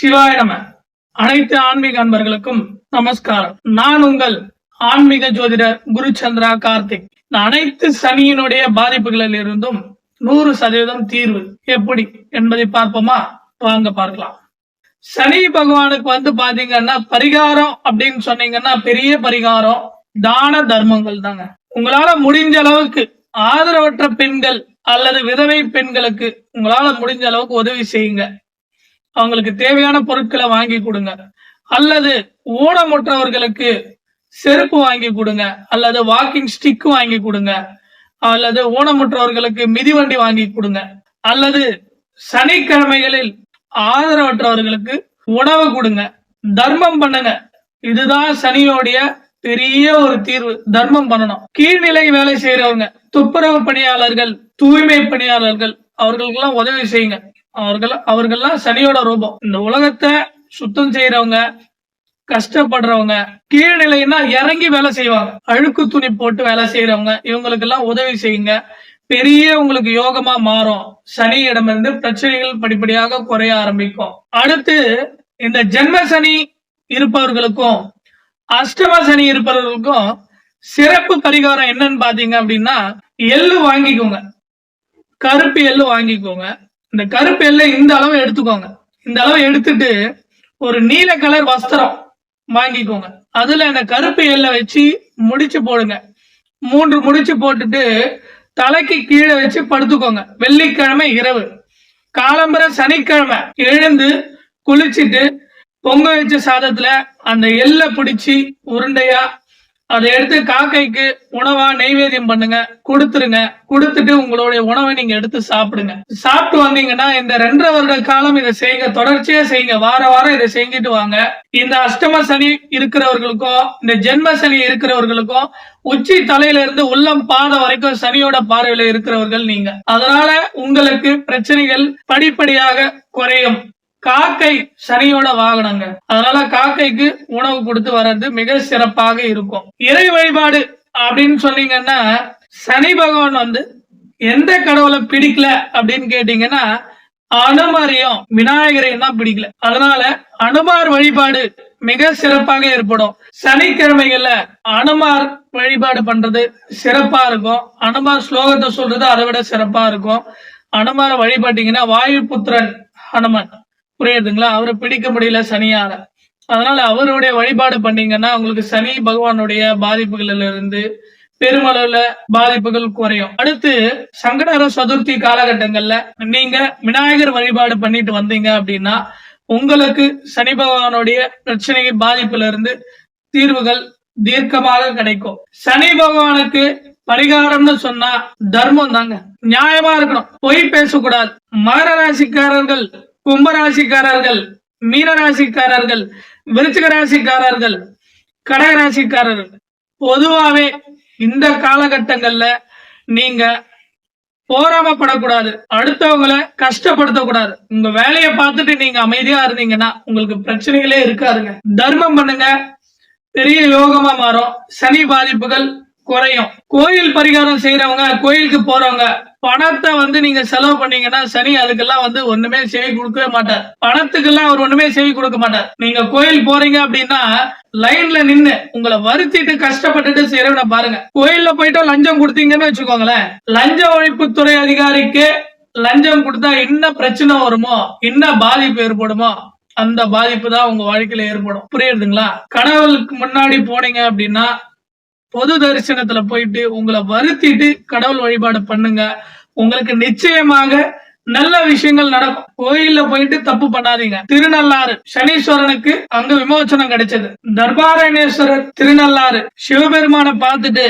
சிவாய நம. அனைத்து ஆன்மீக அன்பர்களுக்கும் நமஸ்காரம். நான் உங்கள் ஆன்மீக ஜோதிடர் குருச்சந்திரா கார்த்திக். அனைத்து சனியினுடைய பாதிப்புகளில் இருந்தும் நூறு சதவீதம் தீர்வு எப்படி என்பதை பார்ப்போமா? வாங்க பார்க்கலாம். சனி பகவானுக்கு வந்து பாத்தீங்கன்னா பரிகாரம் அப்படின்னு சொன்னீங்கன்னா பெரிய பரிகாரம். தான தர்மங்கள் தாங்க. உங்களால முடிஞ்ச அளவுக்கு ஆதரவற்ற பெண்கள் அல்லது விதவை பெண்களுக்கு உங்களால முடிஞ்ச அளவுக்கு உதவி செய்யுங்க. அவங்களுக்கு தேவையான பொருட்களை வாங்கி கொடுங்க. அல்லது ஊனமுற்றவர்களுக்கு செருப்பு வாங்கி கொடுங்க. அல்லது வாக்கிங் ஸ்டிக் வாங்கி கொடுங்க. அல்லது ஊனமுற்றவர்களுக்கு மிதிவண்டி வாங்கி கொடுங்க. அல்லது சனிக்கிழமைகளில் ஆதரவற்றவர்களுக்கு உணவு கொடுங்க. தர்மம் பண்ணுங்க. இதுதான் சனியோடைய பெரிய ஒரு தீர்வு. தர்மம் பண்ணணும். கீழ்நிலை வேலை செய்யறவங்க துப்புரவு பணியாளர்கள் தூய்மை பணியாளர்கள் அவர்களுக்கெல்லாம் உதவி செய்யுங்க. அவர்கள் அவர்கள்லாம் சனியோட ரூபம். இந்த உலகத்தை சுத்தம் செய்யறவங்க கஷ்டப்படுறவங்க கீழ்நிலைன்னா இறங்கி வேலை செய்வாங்க. அழுக்கு துணி போட்டு வேலை செய்யறவங்க இவங்களுக்கு எல்லாம் உதவி செய்யுங்க. பெரிய உங்களுக்கு யோகமா மாறும். சனியிடமிருந்து பிரச்சனைகள் படிப்படியாக குறைய ஆரம்பிக்கும். அடுத்து இந்த ஜென்ம சனி இருப்பவர்களுக்கும் அஷ்டம சனி இருப்பவர்களுக்கும் சிறப்பு பரிகாரம் என்னன்னு பாத்தீங்க அப்படின்னா எள்ளு வாங்கிக்கோங்க. கருப்பு எள்ளு வாங்கிக்கோங்க. இந்த கருப்பு எல்லை இந்த அளவு எடுத்துக்கோங்க. இந்த அளவு எடுத்துட்டு ஒரு நீல கலர் வஸ்திரம் வாங்கிக்கோங்க. அதுல இந்த கருப்பு எல்லை வச்சு முடிச்சு போடுங்க. மூன்று முடிச்சு போட்டுட்டு தலைக்கு கீழே வச்சு படுத்துக்கோங்க. வெள்ளிக்கிழமை இரவு. காலம்பர சனிக்கிழமை. எழுந்து குளிச்சுட்டு பொங்க வச்ச சாதத்துல அந்த எள்ளை பிடிச்சி உருண்டையா அதை எடுத்து காக்கைக்கு உணவா நெய்வேதியம் பண்ணுங்க கொடுத்துருங்க. கொடுத்துட்டு உங்களுடைய உணவை நீங்க எடுத்து சாப்பிடுங்க. சாப்பிட்டு வந்தீங்கன்னா இந்த ரெண்டரை வருட காலம் இதை செய்யுங்க. தொடர்ச்சியா செய்யுங்க. வார வாரம் இதை செஞ்சுட்டு வாங்க. இந்த அஷ்டம சனி இருக்கிறவர்களுக்கும் இந்த ஜென்ம சனி இருக்கிறவர்களுக்கும் உச்சி தலையில இருந்து உள்ளம் பாதம் வரைக்கும் சனியோட பார்வையில இருக்கிறவர்கள் நீங்க. அதனால உங்களுக்கு பிரச்சனைகள் படிப்படியாக குறையும். காக்கை சனியோட வாகனங்க. அதனால காக்கைக்கு உணவு கொடுத்து வர்றது மிக சிறப்பாக இருக்கும். இறை வழிபாடு அப்படின்னு சொன்னீங்கன்னா சனி பகவான் வந்து எந்த கடவுளை பிடிக்கல அப்படின்னு கேட்டீங்கன்னா அனுமாரையும் விநாயகரையும் தான் பிடிக்கல. அதனால அனுமார் வழிபாடு மிக சிறப்பாக ஏற்படும். சனிக்கிழமைகள்ல அனுமார் வழிபாடு பண்றது சிறப்பா இருக்கும். அனுமார் ஸ்லோகத்தை சொல்றது அதை விட சிறப்பா இருக்கும். அனுமார வழிபாட்டீங்கன்னா வாயு புத்திரன் ஹனுமன். புரியுதுங்களா? அவரை பிடிக்க முடியல சனியால. அதனால அவருடைய வழிபாடு பண்ணீங்கன்னா உங்களுக்கு சனி பகவானுடைய பாதிப்புகளில் இருந்து பெருமளவுல பாதிப்புகள் குறையும். அடுத்து சங்கடர சதுர்த்தி காலகட்டங்கள்ல நீங்க விநாயகர் வழிபாடு பண்ணிட்டு வந்தீங்க அப்படின்னா உங்களுக்கு சனி பகவானுடைய பிரச்சனை பாதிப்புல இருந்து தீர்வுகள் தீர்க்கமாக கிடைக்கும். சனி பகவானுக்கு பரிகாரம்னு சொன்னா தர்மம் தாங்க. நியாயமா இருக்கணும். பொய் பேசக்கூடாது. மகர ராசிக்காரர்கள் கும்பராசிக்காரர்கள் மீனராசிக்காரர்கள் விருச்சிக ராசிக்காரர்கள் கடக ராசிக்காரர்கள் பொதுவாவே இந்த காலகட்டங்கள்ல நீங்க போராமப்படக்கூடாது. அடுத்தவங்களை கஷ்டப்படுத்தக்கூடாது. உங்க வேலையை பார்த்துட்டு நீங்க அமைதியா இருந்தீங்கன்னா உங்களுக்கு பிரச்சனைகளே இருக்காதுங்க. தர்மம் பண்ணுங்க. பெரிய யோகமா மாறும். சனி பாதிப்புகள் குறையும். கோயில் பரிகாரம் செய்யறவங்க கோயிலுக்கு போறவங்க பணத்தை வந்து நீங்க செலவு பண்ணீங்கன்னா சனி அதுக்கெல்லாம் வந்து ஒண்ணுமே செவி கொடுக்கவே மாட்டார். பணத்துக்கெல்லாம் அவர் ஒண்ணுமே செவி கொடுக்க மாட்டார். நீங்க கோயில் போறீங்க அப்படின்னா லைன்ல நின்னு உங்களை வருத்திட்டு கஷ்டப்பட்டுட்டு செய்யறவன பாருங்க. கோயில்ல போயிட்டு லஞ்சம் கொடுத்தீங்கன்னு வச்சுக்கோங்களேன். லஞ்ச ஒழிப்புத்துறை அதிகாரிக்கு லஞ்சம் கொடுத்தா என்ன பிரச்சனை வருமோ என்ன பாதிப்பு ஏற்படுமோ அந்த பாதிப்பு தான் உங்க வாழ்க்கையில ஏற்படும். புரியுதுங்களா? கடவுளுக்கு முன்னாடி போனீங்க அப்படின்னா பொது தரிசனத்துல போயிட்டு உங்களை வருத்திட்டு கடவுள் வழிபாடு பண்ணுங்க. உங்களுக்கு நிச்சயமாக நல்ல விஷயங்கள் நடக்கும். கோயில்ல போயிட்டு தப்பு பண்ணாதீங்க. திருநள்ளாறு சனீஸ்வரனுக்கு அங்க விமோச்சனம் கிடைச்சது. தர்பாரணேஸ்வரர் திருநள்ளாறு சிவபெருமான பார்த்துட்டு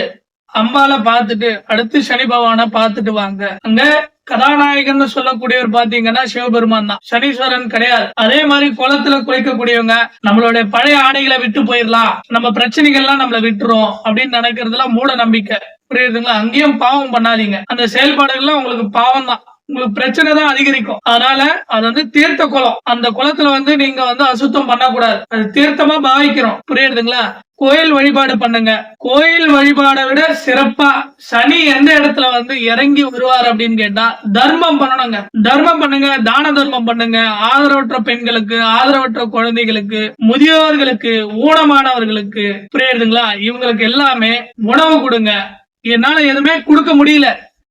அம்பால பார்த்துட்டு அடுத்து சனி பகவான பார்த்துட்டு வாங்க. அங்க கதாநாயகன் சொல்லக்கூடியவர் பாத்தீங்கன்னா சிவபெருமான் தான். சனீஸ்வரன் கிடையாது. அதே மாதிரி குளத்துல குளிக்கக்கூடியவங்க நம்மளுடைய பழைய ஆடைகளை விட்டு போயிடலாம். நம்ம பிரச்சனைகள்லாம் நம்மள விட்டுரும் அப்படின்னு நினைக்கிறதுலாம் மூட நம்பிக்கை. புரியுதுங்களா? அங்கேயும் பாவம் பண்ணாதீங்க. அந்த செயல்பாடுகள்லாம் உங்களுக்கு பாவம் தான் உங்களுக்கு பிரச்சனை தான் அதிகரிக்கும். அதனால அது வந்து தீர்த்த குளம். அந்த குளத்துல வந்து நீங்க வந்து அசுத்தம் பண்ணக்கூடாது. அது தீர்த்தமா பாவிக்கிறோம். புரியுதுங்களா? கோயில் வழிபாடு பண்ணுங்க. கோயில் வழிபாடை விட சிறப்பா சனி எந்த இடத்துல வந்து இறங்கி வருவார் அப்படின்னு கேட்டா தர்மம் பண்ணணுங்க. தர்மம் பண்ணுங்க தான தர்மம் பண்ணுங்க. ஆதரவற்ற பெண்களுக்கு ஆதரவற்ற குழந்தைகளுக்கு முதியோர்களுக்கு ஊனமானவர்களுக்கு புரியுதுங்களா? இவங்களுக்கு எல்லாமே உணவு கொடுங்க. என்னால எதுவுமே கொடுக்க முடியல.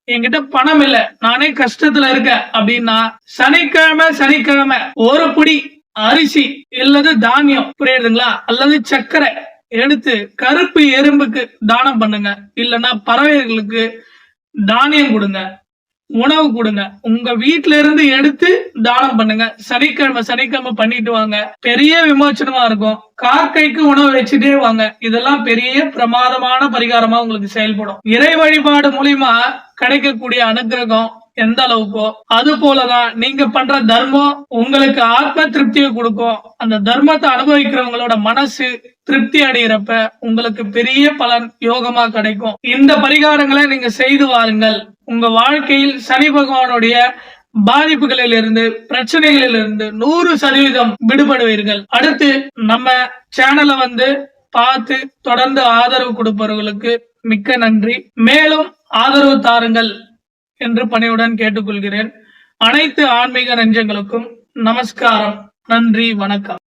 என்கிட்ட பணம் இல்ல. நானே கஷ்டத்துல இருக்கேன் அப்படின்னா சனிக்கிழமை சனிக்கிழமை ஒரு புடி அரிசி இல்லது தானியம் புரியுதுங்களா? அல்லது சர்க்கரை எடுத்து கருப்பு எறும்புக்கு தானம் பண்ணுங்க. இல்லைன்னா பறவைகளுக்கு தானியம் கொடுங்க. உணவு கொடுங்க. உங்க வீட்ல இருந்து எடுத்து தானம் பண்ணுங்க. சனிக்கிழமை சனிக்கிழமை பண்ணிட்டு வாங்க. பெரிய விமோச்சனமா இருக்கும். காக்கைக்கு உணவு வச்சுட்டே வாங்க. இதெல்லாம் பெரிய பிரமாதமான பரிகாரமா உங்களுக்கு செயல்படும். இறை வழிபாடு மூலியமா கிடைக்கக்கூடிய அனுகிரகம் எந்த அளவுக்கோ அது போலதான் நீங்க பண்ற தர்மம் உங்களுக்கு ஆத்ம திருப்தியை கொடுக்கும். அந்த தர்மத்தை அனுபவிக்கிறவங்களோட மனசு திருப்தி அடைகிறப்ப உங்களுக்கு பெரிய பலன் யோகமா கிடைக்கும். இந்த பரிகாரங்களை நீங்க செய்து வாருங்கள். உங்க வாழ்க்கையில் சனி பகவானுடைய பாதிப்புகளில் இருந்து பிரச்சனைகளில் இருந்து நூறு சதவீதம் விடுபடுவீர்கள். அடுத்து நம்ம சேனலை வந்து பார்த்து தொடர்ந்து ஆதரவு கொடுப்பவர்களுக்கு மிக்க நன்றி. மேலும் ஆதரவு தாருங்கள் என்று பணியுடன் கேட்டுக்கொள்கிறேன். அனைத்து ஆன்மீக நெஞ்சங்களுக்கும் நமஸ்காரம். நன்றி வணக்கம்.